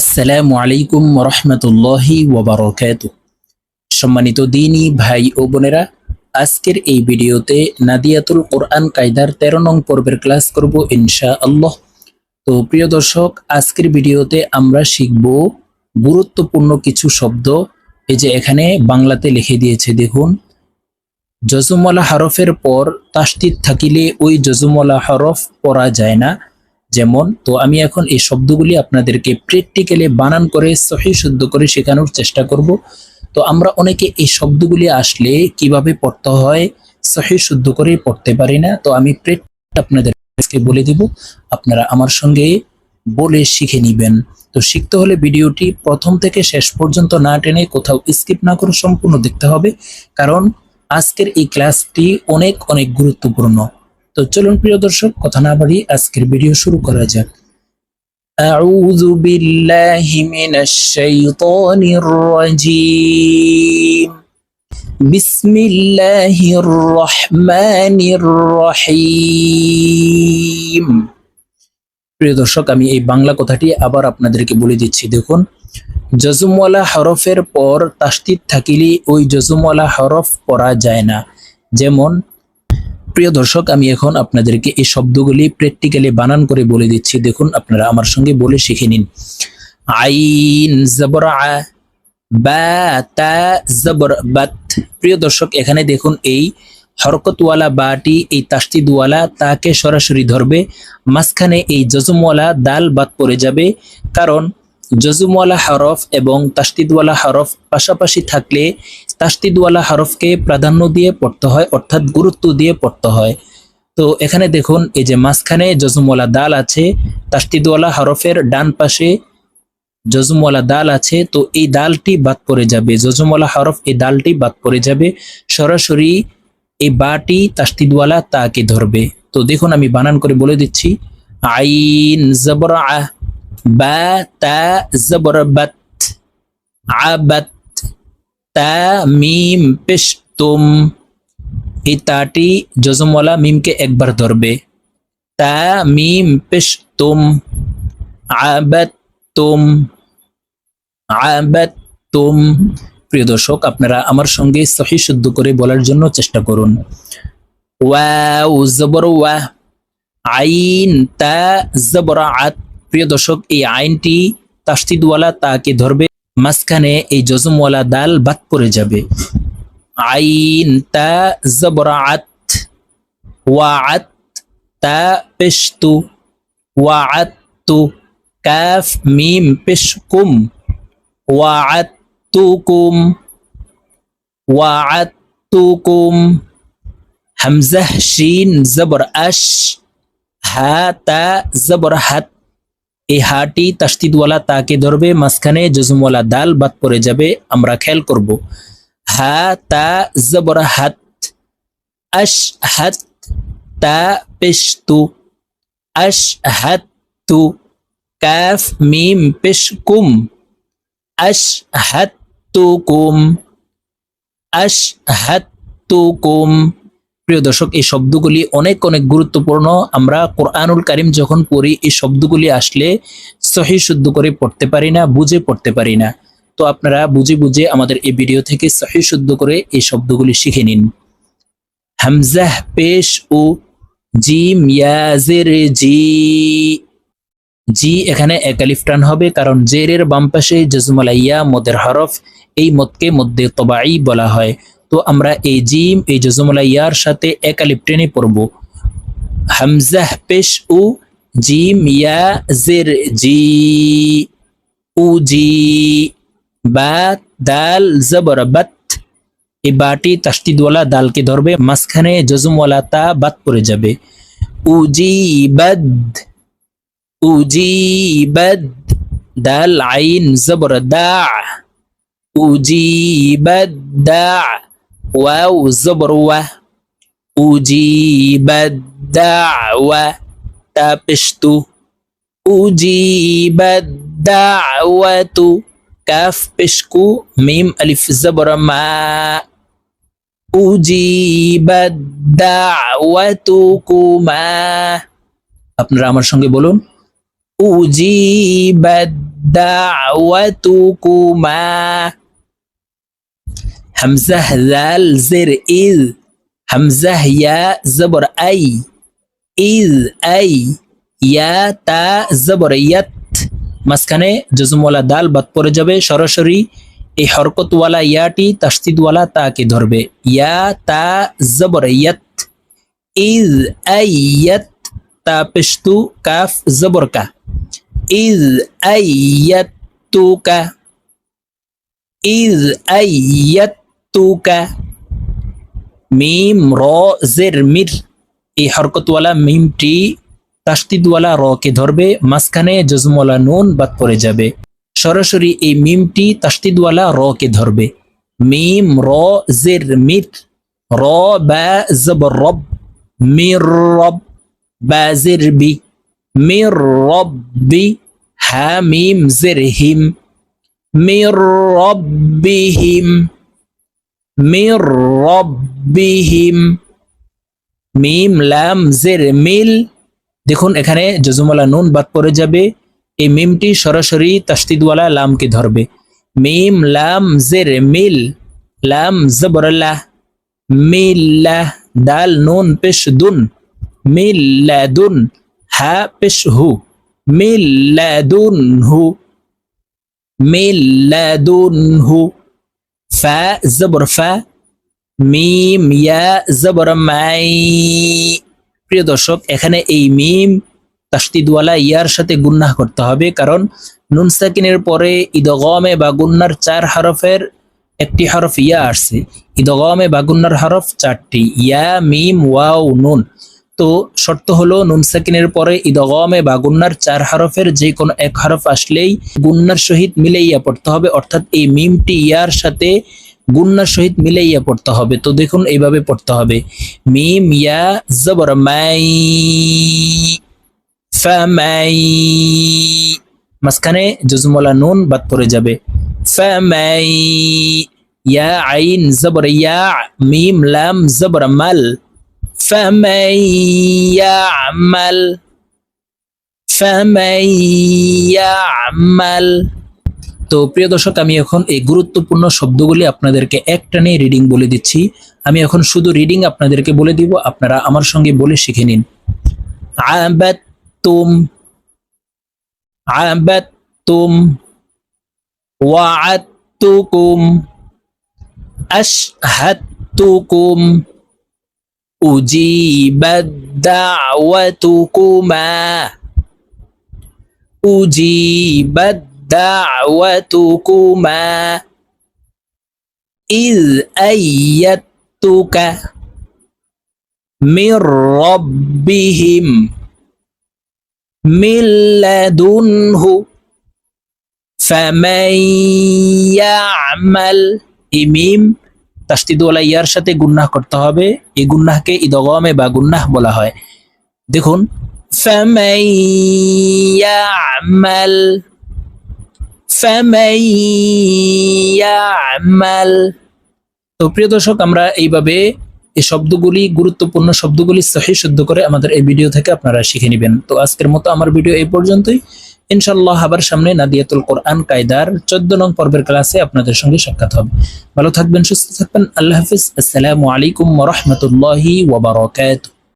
আসসালামু আলাইকুম রহমতুল্লাহি ওবরকাত সম্মানিত দিনী ভাই ও বোনেরা, আজকের এই ভিডিওতে নাদিয়াতুল কোরআন কায়দার তেরো নং পর্বের ক্লাস করব ইনশা আল্লাহ তো প্রিয় দর্শক, আজকের ভিডিওতে আমরা শিখব গুরুত্বপূর্ণ কিছু শব্দ। এই যে এখানে বাংলাতে লিখে দিয়েছে, দেখুন জজুমলা হরফের পর তাস্তিদ থাকিলে ওই জজুমলা হরফ পড়া যায় না। যেমন, তো আমি এখন এই শব্দগুলি আপনাদেরকে প্র্যাকটিক্যালি বানান করে, সহি শুদ্ধ করে শেখানোর চেষ্টা করব। তো আমরা অনেকে এই শব্দগুলি আসলে কীভাবে পড়তে হয়, সহি শুদ্ধ করে পড়তে পারি না, তো আমি প্র্যাকটিক্যালি আপনাদের আজকে বলে দিব, আপনারা আমার সঙ্গে বলে শিখে নিবেন। তো শিখতে হলে ভিডিওটি প্রথম থেকে শেষ পর্যন্ত না টেনে কোথাও স্কিপ না করে সম্পূর্ণ দেখতে হবে, কারণ আজকের এই ক্লাসটি অনেক অনেক গুরুত্বপূর্ণ। তো চলুন প্রিয় দর্শক কথা না বাড়ি আজকের ভিডিও শুরু করা যাক أعوذ بالله من الشيطان الرجيم بسم الله الرحمن الرحيم প্রিয় দর্শক আমি এই বাংলা কথাটি আবার আপনাদেরকে বলে দিচ্ছি দেখুন জজুমওয়ালা হরফের পর তাস্তিদ থাকিলে ওই জজুমওয়ালা হরফ পড়া যায় না যেমন প্রিয় দর্শক, আমি এখন আপনাদেরকে এই শব্দগুলি প্র্যাকটিক্যালি বানান করে বলে দিচ্ছি। দেখুন, আপনারা আমার সঙ্গে বলে শিখে নিন। আইন জবর বা তা জবর বাত। প্রিয় দর্শক, এখানে দেখুন, এই হরকতওয়ালা বাটি, এই তাস্তিদওয়ালা তাকে সরাসরি ধরবে। মাঝখানে এই জজমওয়ালা দাল বাদ পড়ে যাবে। কারণ, জজুমওয়ালা হরফ এবং তাস্তিদওয়ালা হরফ পাশাপাশি থাকলে তাস্তিদওয়ালা হরফকে প্রাধান্য দিয়ে পড়তে হয়, অর্থাৎ গুরুত্ব দিয়ে পড়তে হয়। তো এখানে দেখুন, এই যে মাঝখানে জজুমওয়ালা দাল আছে তাস্তিদওয়ালা হরফের ডান পাশে জজুমওয়ালা দাল আছে, তো এই দালটি বাদ পড়ে যাবে। জজুমওয়ালা হরফ এই দালটি বাদ পড়ে যাবে। সরাসরি এই বাটি তাস্তিদওয়ালা তাকে ধরবে। তো দেখুন, আমি বানান করে বলে দিচ্ছি। আইন জবর আ বা তা জবর বাত আবাত তা মিম পেশ তুম এই তাটি জজমওয়ালা মিমকে একবার ধরবে। তা মিম পেশ তুম আবাত তুম আবাত তুম প্রিয় দর্শক, আপনারা আমার সঙ্গে সহি শুদ্ধ করে বলার জন্য চেষ্টা করুন। ওয়াও জবর ওয়া। আইন তা জবর আত প্রিয় দর্শক, এই আইনটি তাস্তিদওয়ালা তাকে ধরবে। মাঝখানে এই জজমওয়ালা দাল বাদ পড়ে যাবে। আইন তা জবর আত ওয়াআত তা পেশতু, ওয়াআতু কাফ মিম পেশকুম, ওয়াআতুকুম ওয়াআতুকুম। হামজাহ শিন জবর আশ, হা তা জবর হাত এই হাটি তাস্তিদওয়ালা তাকে ধরবে, মাঝখানে জজুমওয়ালা দাল বাদ পড়ে যাবে, আমরা খেয়াল করব। হা, তা, জবর, হাত, আশ, হাত, তা, পেশতু, আশ, হাত, তু, কাফ, মিম, পেশকুম, আশ, হাত তুকুম আশ, হাত তুকুম প্রিয় দর্শক, এই শব্দগুলি অনেক অনেক গুরুত্বপূর্ণ। আমরা কোরআনুল কারিম যখন পড়ি, এই শব্দগুলি আসলে সহি, শুদ্ধ করে পড়তে পারি না, বুঝে পড়তে পারি না। তো আপনারা বুঝে বুঝে আমাদের এই ভিডিও থেকে সহি, শুদ্ধ করে এই শব্দগুলি শিখে নিন। হামজাহ পেশ ও জিম ইয়াজের জি। জি এখানে একালিফ টান হবে, কারণ জেরের বাম পাশে জজমালাইয়া মদের হরফ, এই মদকে মধ্যে তবাই বলা হয়। তো আমরা এই জিম, এই জজমলা ইয়ার সাথে একালিপ টেনে পড়ব। হামজাহ পেশ উ, জিম ইয়া জের, জি উ, জি বা দাল জবর বাত। এই বাটি তাস্তিদওয়ালা দালকে ধরবে, মাঝখানে জজমওয়ালা তা বাদ পড়ে যাবে। উজি বদ। উজি বদ। দাল, আইন, জবর, দা। উজি বদ, দা। واو زبروة أجيب الدعوة تبشت أجيب الدعوة كاف بشكو ميم ألف زبر ما أجيب الدعوتكما আপনারা আমার সঙ্গে বলুন উজিবাদ দাওয়াতুকুমা হামজাহ জাল জের ইজ হামজাহ ইয়া জবর আই ইজ আই ইয়া তা জবর ইয়াত মাঝখানে জজমওয়ালা দাল বাদ পড়ে যাবে, সরাসরি এই হরকতওয়ালা ইয়াটি, তাস্তিদওয়ালা তাকে ধরবে। ইয়া তা জবর ইয়াত। ইজ আই ইয়াত। তা পেশতু কাফ জবর কা। ইজ আই ইয়াতুকা ইজ আই ইয়াতুকা মিম র জের মির এই হরকতওয়ালা মিমটি তাস্তিদওয়ালা র কে ধরবে মাঝখানে জজমওয়ালা নুন বাদ পড়ে যাবে সরাসরি এই মিমটি তাস্তিদওয়ালা র কে ধরবে মিম র জের মির র বা জবর রব মির রব বা জের বি মির রব্বি হা মিম জের হিম মির রব্বিহিম মির রব্বিহিম, মিম, লাম, জের, মিল। দেখুন, এখানে জজুমালা নুন বাদ পড়ে যাবে। এই মিমটি সরাসরি তাস্তিদওয়ালা লামকে ধরবে। মিম, লাম, জের, মিল, লাম জবরল্লাহ মিল্লাহ দাল, নুন, পেশ, দুন মিল্লাদুন হা, পেশ, হু মিল্লাদুনহু মিল্লাদুনহু ফা, জবর ফা, মিম, ইয়া, জবর মাই। প্রিয় দর্শক, এখানে এই মিম তাস্তিদওয়ালা ইয়ার সাথে গুন্নাহ করতে হবে, কারণ নুন সাকিনের পরে ইদগমে বা গুন্নার চার হরফের একটি হরফ ইয়া আসছে। ইদগমে বা গুন্নার হরফ চারটি, ইয়া, মিম, ওয়াও, নুন। তো শর্ত হলো, নুন সাকিনের পরে ইদগমে বা গুন্নার চার হরফের যে কোনো এক হরফ আসলেই গুন্নার সহিত মিলাইয়া পড়তে হবে। অর্থাৎ এই মিমটি ইয়ার সাথে গুন্নার সহিত মিলাইয়া পড়তে হবে। তো দেখুন এইভাবে পড়তে হবে। মিম ইয়া জবর মাই ফামাই মাঝখানে জজমলা নুন বাদ পড়ে যাবে। ফামাই ইয়া আইন জবর ইয়া, মিম লাম জবর মাল। فمن يعمل فمن يعمل তো প্রিয় দর্শক আমি এখন এই গুরুত্বপূর্ণ শব্দগুলি আপনাদেরকে একটানে রিডিং বলে দিচ্ছি আমি এখন শুধু রিডিং আপনাদেরকে বলে দিব আপনারা আমার সঙ্গে বলে শিখে নিন আবাত্তুম আবাত্তুম ওয়াআত্তুকুম আশহাদতুকুম أجيبت دعوتكما أجيبت دعوتكما إذ أيدتك من ربهم من لدنه فمن يعمل إميم তাস্তিদওয়ালা ইয়ার সাথে গুন্নাহ করতে হবে। এই গুন্নাহকে ইদগমে বা গুন্নাহ বলা হয়। দেখুন তো প্রিয় দর্শক, আমরা এইভাবে এই শব্দগুলি, গুরুত্বপূর্ণ শব্দগুলি সহি শুদ্ধ করে আমাদের এই ভিডিও থেকে আপনারা শিখে নেবেন। তো আজকের মতো আমার ভিডিও এই পর্যন্তই। ইনশাল্লাহ আবার সামনে নাদিয়াতুল কোরআন, কায়দার চোদ্দ নং পর্বের ক্লাসে আপনাদের সঙ্গে সাক্ষাৎ হবে। ভালো থাকবেন, সুস্থ থাকবেন, আল্লাহ হাফিজ। আসসালামু আলাইকুম রহমতুল্লাহি ওবরাকাতুহ